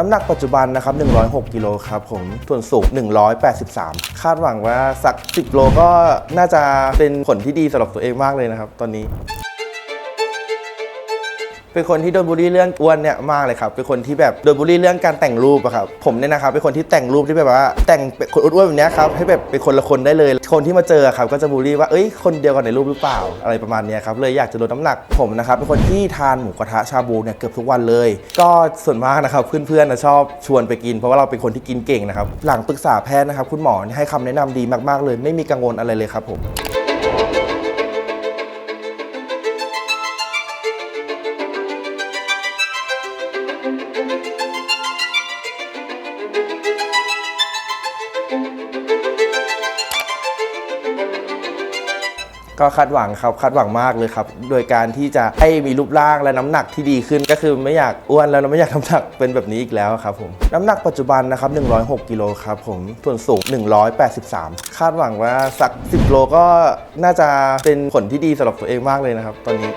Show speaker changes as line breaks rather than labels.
น้ำหนักปัจจุบันนะครับ 106 กิโลครับผมส่วนสูง 183 คาดหวังว่าสัก 10 โลก็น่าจะเป็นผลที่ดีสำหรับตัวเองมากเลยนะครับ ตอนนี้ เป็นคนที่โดนบูลลี่เรื่องอ้วนเนี่ยมากเลยครับ เป็นคนที่แบบโดนบูลลี่เรื่องการแต่งรูปอะครับ ผมเนี่ยนะครับเป็นคนที่แต่งรูปที่แบบว่า แต่งคนอ้วนแบบนี้ครับให้แบบเป็นคนละคนได้เลย คนที่มาเจอครับก็จะบูลลี่ว่าเอ้ยคนเดียวกันในรูปหรือเปล่าอะไรประมาณนี้ครับเลยอยากจะลดน้ำหนักผมนะครับเป็นคนที่ทานหมูกระทะชาบูเนี่ยเกือบทุกวันเลย ก็ส่วนมากนะครับเพื่อนๆนะชอบชวนไปกิน เพราะว่าเราเป็นคนที่กินเก่งนะครับหลังปรึกษาแพทย์นะครับคุณหมอให้คำแนะนำดีมากๆเลย ไม่มีกังวลอะไรเลยครับผม ก็คาดหวังครับคาดหวังมากเลยครับ โดยการที่จะให้มีรูปร่างและน้ำหนักที่ดีขึ้น ก็คือไม่อยากอ้วนแล้วไม่อยากน้ำหนักเป็นแบบนี้อีกแล้วครับผมน้ำหนักปัจจุบันนะครับ 106กิโลครับผมส่วนสูง 183 คาดหวังว่าสัก 10โลก็น่าจะเป็นผลที่ดีสำหรับตัวเองมากเลยนะครับ ตอนนี้